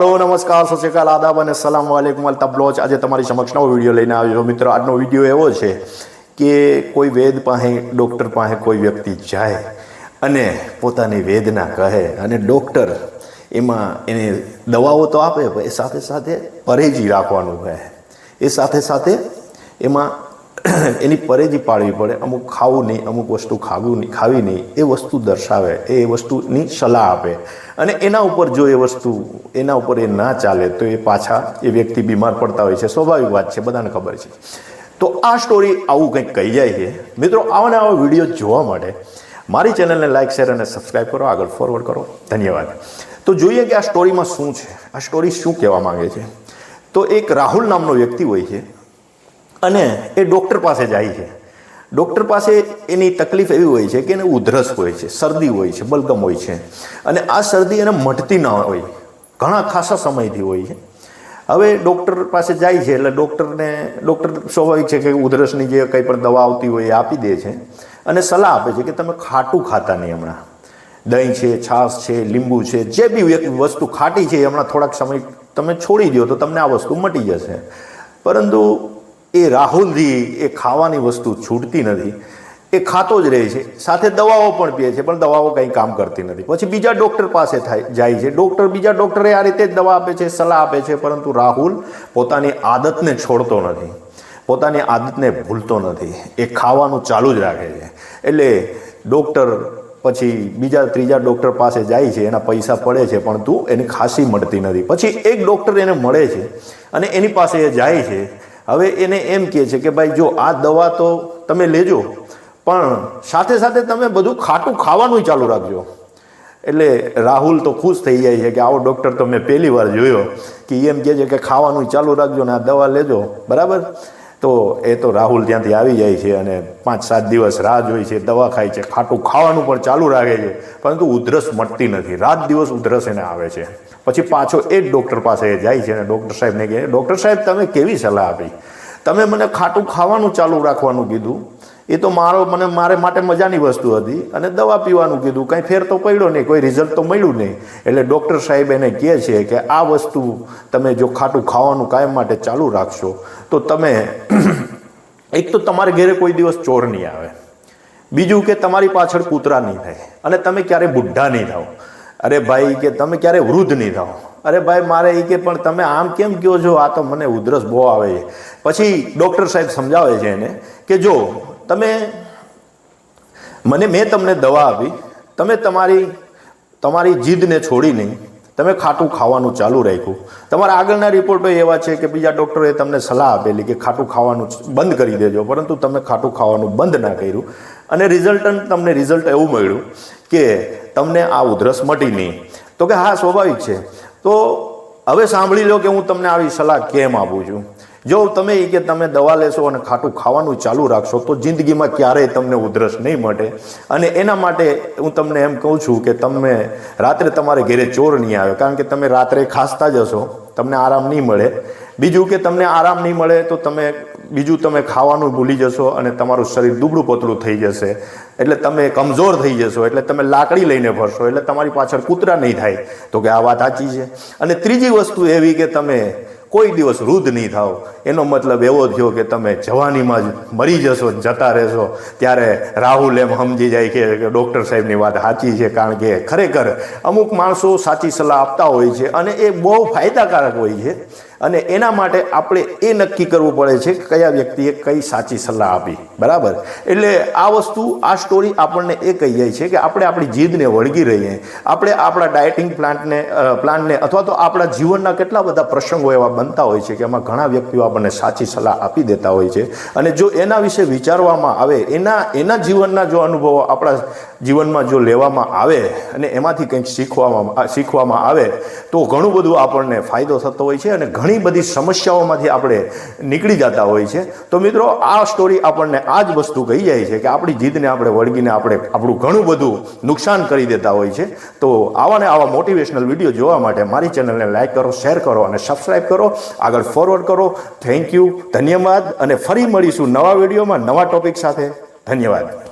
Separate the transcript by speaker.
Speaker 1: Hello, નમસ્કાર, સત શ્રી અકાલ, આદાબ અને સલામ વાલેકુમ અલ તબલોચ. આજે તમારી સમક્ષ નવો વીડિયો લઈને આવ્યો મિત્રો, આજનો વીડિયો એવો છે કે કોઈ વેદ પાસે, ડૉક્ટર પાસે કોઈ વ્યક્તિ જાય અને પોતાની વેદના કહે અને ડૉક્ટર એમાં એને દવાઓ તો આપે, પણ એ સાથે સાથે પરેજી રાખવાનું કહે. એ સાથે સાથે એમાં એની પરેજી પાડવી પડે. અમુક ખાવું નહીં, અમુક વસ્તુ ખાવું નહીં, ખાવી નહીં. એ વસ્તુ દર્શાવે, એ વસ્તુની સલાહ આપે. અને એના ઉપર જો એ વસ્તુ, એના ઉપર એ ના ચાલે, તો એ પાછા એ વ્યક્તિ બીમાર પડતા હોય છે. સ્વાભાવિક વાત છે, બધાને ખબર છે. તો આ સ્ટોરી આવું કંઈક કહી જાય છે. મિત્રો આવાને આવા વીડિયો જોવા માટે મારી ચેનલને લાઇક શેર અને સબસ્ક્રાઈબ કરો. આગળ ફોરવર્ડ કરો. ધન્યવાદ. તો જોઈએ કે આ સ્ટોરીમાં શું છે? આ સ્ટોરી શું કહેવા માંગે છે? તો એક રાહુલ નામનો વ્યક્તિ હોય છે. અને એ ડૉક્ટર પાસે જાય છે. ડૉક્ટર પાસે એની તકલીફ એવી હોય છે કે એને ઉધરસ હોય છે, શરદી હોય છે, બલગમ હોય છે. અને આ શરદી એને મટતી ન હોય. ઘણા ખાસા સમયથી હોય છે. હવે ડૉક્ટર પાસે જાય છે એટલે ડૉક્ટરને, ડૉક્ટર સ્વાભાવિક છે કે ઉધરસની જે કંઈ પણ દવા આવતી હોય એ આપી દે છે. અને સલાહ આપે છે કે તમે ખાટું ખાતા નહીં હમણાં. દહીં છે, છાશ છે, લીંબુ છે, જે બી એક વસ્તુ ખાટી છે એ હમણાં થોડાક સમય તમે છોડી દો તો તમને આ વસ્તુ મટી જશે. પરંતુ એ રાહુલજી એ ખાવાની વસ્તુ છૂટતી નથી. એ ખાતો જ રહે છે. સાથે દવાઓ પણ પીએ છે, પણ દવાઓ કંઈ કામ કરતી નથી. પછી બીજા ડૉક્ટર પાસે થાય, જાય છે. ડૉક્ટર, બીજા ડૉક્ટરે આ રીતે જ દવા આપે છે, સલાહ આપે છે, પરંતુ રાહુલ પોતાની આદતને છોડતો નથી. પોતાની આદતને ભૂલતો નથી. એ ખાવાનું ચાલુ જ રાખે છે. એટલે ડૉક્ટર પછી બીજા, ત્રીજા ડૉક્ટર પાસે જાય છે, એના પૈસા પડે છે, પણ તું એની ખાંસી મળતી નથી. પછી એક ડૉક્ટર એને મળે છે અને એની પાસે એ જાય છે હવે એને એમ કહે છે કે ભાઈ જો આ દવા તો તમે લેજો, પણ સાથે સાથે તમે બધું ખાટું ખાવાનું ચાલુ રાખજો. એટલે રાહુલ તો ખુશ થઈ જાય છે કે આવો ડૉક્ટર તો મેં પહેલી વાર જોયો, કે એમ કહે છે કે ખાવાનું ચાલુ રાખજો ને આ દવા લેજો. બરાબર? તો એ તો રાહુલ ત્યાંથી આવી જાય છે અને પાંચ સાત દિવસ રાહ જોઈ છે, દવા ખાય છે, ખાટું ખાવાનું પણ ચાલુ રાખે છે, પરંતુ ઉધરસ મટતી નથી. રાત દિવસ ઉધરસ એને આવે છે. પછી પાછો એ જ ડૉક્ટર પાસે જાય છે અને ડૉક્ટર સાહેબને કહે ડૉક્ટર સાહેબ, તમે કેવી સલાહ આપી? તમે મને ખાટું ખાવાનું ચાલુ રાખવાનું કીધું. એ તો મારો મને મારે માટે મજાની વસ્તુ હતી. અને દવા પીવાનું કીધું. કંઈ ફેર તો પડ્યો નહીં. કોઈ રિઝલ્ટ તો મળ્યું નહીં. એટલે ડૉક્ટર સાહેબ એને કહે છે કે આ વસ્તુ તમે જો ખાટું ખાવાનું કાયમ માટે ચાલુ રાખશો, તો તમે એક તો તમારે ઘરે કોઈ દિવસ ચોર નહીં આવે. બીજું કે તમારી પાછળ કૂતરા નહીં થાય. અને તમે ક્યારે બુઢા નહીં થાવ અરે ભાઈ, કે તમે ક્યારે વૃદ્ધ નહીં થાવ અરે ભાઈ, મારે એ કે પણ તમે આમ કેમ કહો છો? આ તો મને ઉધરસ બહુ આવે છે. પછી ડૉક્ટર સાહેબ સમજાવે છે એને કે જો તમે મને મેં તમને દવા આપી, તમે તમારી તમારી જીદને છોડી નહીં તમે ખાટું ખાવાનું ચાલુ રાખ્યું. તમારા આગળના રિપોર્ટો એવા છે કે બીજા ડૉક્ટરોએ તમને સલાહ આપેલી કે ખાટું ખાવાનું બંધ કરી દેજો, પરંતુ તમે ખાટું ખાવાનું બંધ ના કર્યું. અને રિઝલ્ટન્ટ તમને રિઝલ્ટ એવું મળ્યું કે તમને આ ઉધરસ મટી નહીં. તો કે હા, સ્વાભાવિક છે. તો હવે સાંભળી લો કે હું તમને આવી સલાહ કેમ આપું છું. જો તમે એ કે તમે દવા લેશો અને ખાટું ખાવાનું ચાલુ રાખશો, તો જિંદગીમાં ક્યારેય તમને ઉધરસ નહીં મળે અને એના માટે હું તમને એમ કહું છું કે તમે રાત્રે તમારે ઘરે ચોર નહીં આવે, કારણ કે તમે રાત્રે ખાસતા જશો તમને આરામ નહીં મળે. બીજું કે તમને આરામ નહીં મળે, તો તમે બીજું તમે ખાવાનું ભૂલી જશો અને તમારું શરીર દુબળું પતળું થઈ જશે. એટલે તમે કમજોર થઈ જશો, એટલે તમે લાકડી લઈને ફરશો, એટલે તમારી પાછળ કૂતરા નહીં થાય. તો કે આ વાત સાચી છે. અને ત્રીજી વસ્તુ એવી કે તમે કોઈ દિવસ વૃદ્ધ નહીં થાવ એનો મતલબ એવો થયો કે તમે જવાનીમાં જ મરી જશો, જતા રહેશો. ત્યારે રાહુલ એમ સમજી જાય કે ડૉક્ટર સાહેબની વાત સાચી છે કારણ કે ખરેખર અમુક માણસો સાચી સલાહ આપતા હોય છે અને એ બહુ ફાયદાકારક હોય છે. અને એના માટે આપણે એ નક્કી કરવું પડે છે કે કયા વ્યક્તિએ કઈ સાચી સલાહ આપી. બરાબર? એટલે આ વસ્તુ, આ સ્ટોરી આપણને એ કહી જાય છે કે આપણે આપણી જીદને વળગી રહીએ. આપણે આપણા ડાયટિંગ પ્લાન્ટને પ્લાનને અથવા તો આપણા જીવનના કેટલા બધા પ્રસંગો એવા બનતા હોય છે કે એમાં ઘણા વ્યક્તિઓ આપણને સાચી સલાહ આપી દેતા હોય છે. અને જો એના વિશે વિચારવામાં આવે, એના એના જીવનના જો અનુભવો આપણા જીવનમાં જો લેવામાં આવે અને એમાંથી કંઈક શીખવામાં શીખવામાં આવે, તો ઘણું બધું આપણને ફાયદો થતો હોય છે અને ઘણી બધી સમસ્યાઓમાંથી આપણે નીકળી જતા હોય છે. તો મિત્રો, આ સ્ટોરી આપણને આ જ વસ્તુ કહી જાય છે કે આપણી જીદને આપણે વળગીને આપણે આપણું ઘણું બધું નુકસાન કરી દેતા હોય છે. તો આવા ને આવા મોટિવેશનલ વીડિયો જોવા માટે મારી ચેનલને લાઇક કરો શેર કરો અને સબસ્ક્રાઈબ કરો. આગળ ફોરવર્ડ કરો. થેન્ક યુ ધન્યવાદ. અને ફરી મળીશું નવા વિડીયોમાં નવા ટોપિક સાથે. ધન્યવાદ.